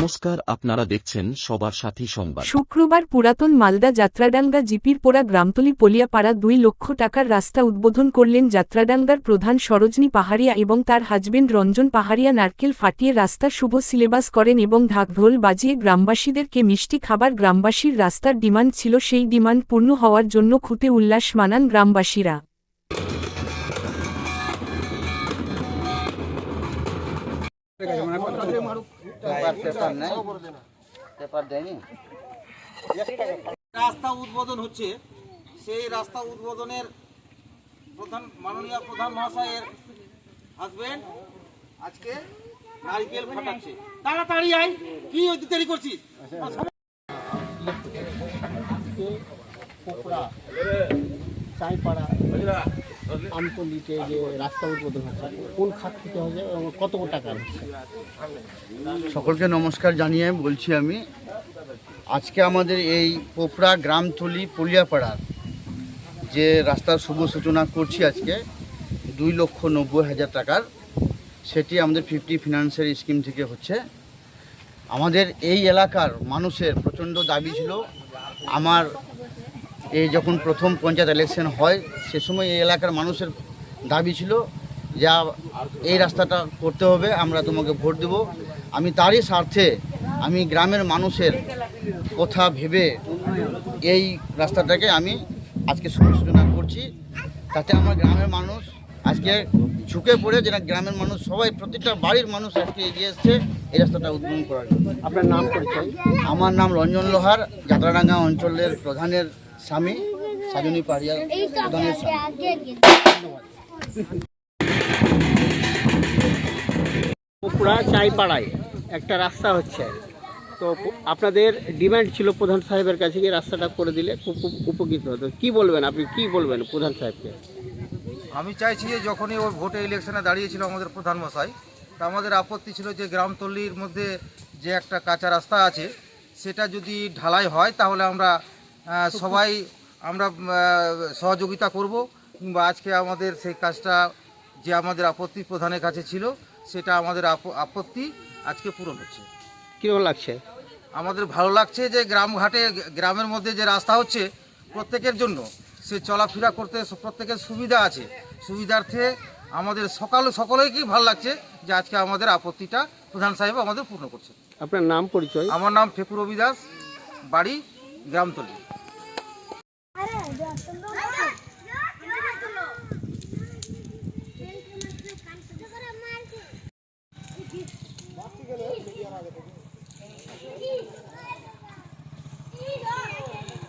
নমস্কার, আপনারা দেখছেন সবার সাথী সংবাদ। শুক্রবার পুরাতন মালদা যাত্রাডাঙ্গা জিপিরপোড়া গ্রামতলী পলিয়াপাড়া দুই লক্ষ টাকার রাস্তা উদ্বোধন করলেন যাত্রাডাঙ্গার প্রধান সরোজনী পাহাড়িয়া এবং তার হাজবেন্ড রঞ্জন পাহাড়িয়া নারকেল ফাটিয়ে রাস্তার শুভ সিলেবাস করেন এবং ঢাকঢোল বাজিয়ে গ্রামবাসীদেরকে মিষ্টি খাবার গ্রামবাসীর রাস্তার ডিমান্ড ছিল, সেই ডিমান্ড পূর্ণ হওয়ার জন্য খুঁতে উল্লাস মানান গ্রামবাসীরা। পেপার পেপার নেই। পেপার দেয়নি? রাস্তা উদ্বোধন হচ্ছে। সেই রাস্তা উদ্বোধনের প্রধান মাননীয় প্রধান মহাশয়ের হাজবেন্ড আজকে নারকেল ফাটাচ্ছে। তাড়াতাড়ি আয় কি ওই দেরি করছিস? চাইপাড়া যে রাস্তা উদ্বোধন হচ্ছে, কোন খাত থেকে এবং কত টাকা হচ্ছে? সকলকে নমস্কার জানিয়ে বলছি আমি, আজকে আমাদের এই পোপড়া গ্রামতলি পলিয়াপাড়ার যে রাস্তার শুভ সূচনা করছি আজকে, দুই লক্ষ নব্বই হাজার টাকার, সেটি আমাদের ফিফটি ফিনান্সের স্কিম থেকে হচ্ছে। আমাদের এই এলাকার মানুষের প্রচণ্ড দাবি ছিল, আমার এই যখন প্রথম পঞ্চায়েত ইলেকশন হয় সে সময় এই এলাকার মানুষের দাবি ছিল যা এই রাস্তাটা করতে হবে আমরা তোমাকে ভোট দেব। আমি তারই স্বার্থে আমি গ্রামের মানুষের কথা ভেবে এই রাস্তাটাকে আমি আজকে সূচনা করছি। তাতে আমার গ্রামের মানুষ আজকে ঝুঁকে পড়ে যেটা গ্রামের মানুষ সবাই প্রত্যেকটা বাড়ির মানুষ আজকে এগিয়ে এসছে এই রাস্তাটা উদ্বোধন করার জন্য। আপনার নাম পরিচয়? আমার নাম রঞ্জন লোহার যাত্রাডাঙ্গা অঞ্চলের প্রধানের স্বামী সাজনী পাড়িয়া প্রধানের পোকরা চাইপাড়ায় একটা রাস্তা হচ্ছে। তো আপনাদের ডিমান্ড ছিল প্রধান সাহেবের কাছে গিয়ে রাস্তাটা করে দিলে খুব খুব উপকৃত হতো। কি বলবেন আপনি? কি বলবেন প্রধান সাহেবকে? আমি চাইছি যে যখনই ওই ভোটে ইলেকশনে দাঁড়িয়েছিল আমাদের প্রধান মশাই তা আমাদের আপত্তি ছিল যে গ্রামতল্লির মধ্যে যে একটা কাঁচা রাস্তা আছে সেটা যদি ঢালাই হয় তাহলে আমরা সবাই আমরা সহযোগিতা করব। কিংবা আজকে আমাদের সেই কাজটা যে আমাদের আপত্তি প্রধানের কাছে ছিল সেটা আমাদের আপ- আপত্তি আজকে পূরণ হচ্ছে। কীরকম লাগছে? আমাদের ভালো লাগছে যে গ্রামঘাটে গ্রামের মধ্যে যে রাস্তা হচ্ছে প্রত্যেকের জন্য সে চলাফেরা করতে প্রত্যেকের সুবিধা আছে। সুবিধার্থে আমাদের সকাল সকলেই কি ভালো লাগছে যে আজকে আমাদের আপত্তিটা প্রধান সাহেব আমাদের পূর্ণ করছে আপনার নাম পরিচয়? আমার নাম ফেকুর রবি দাস বাড়ি গ্রামতলি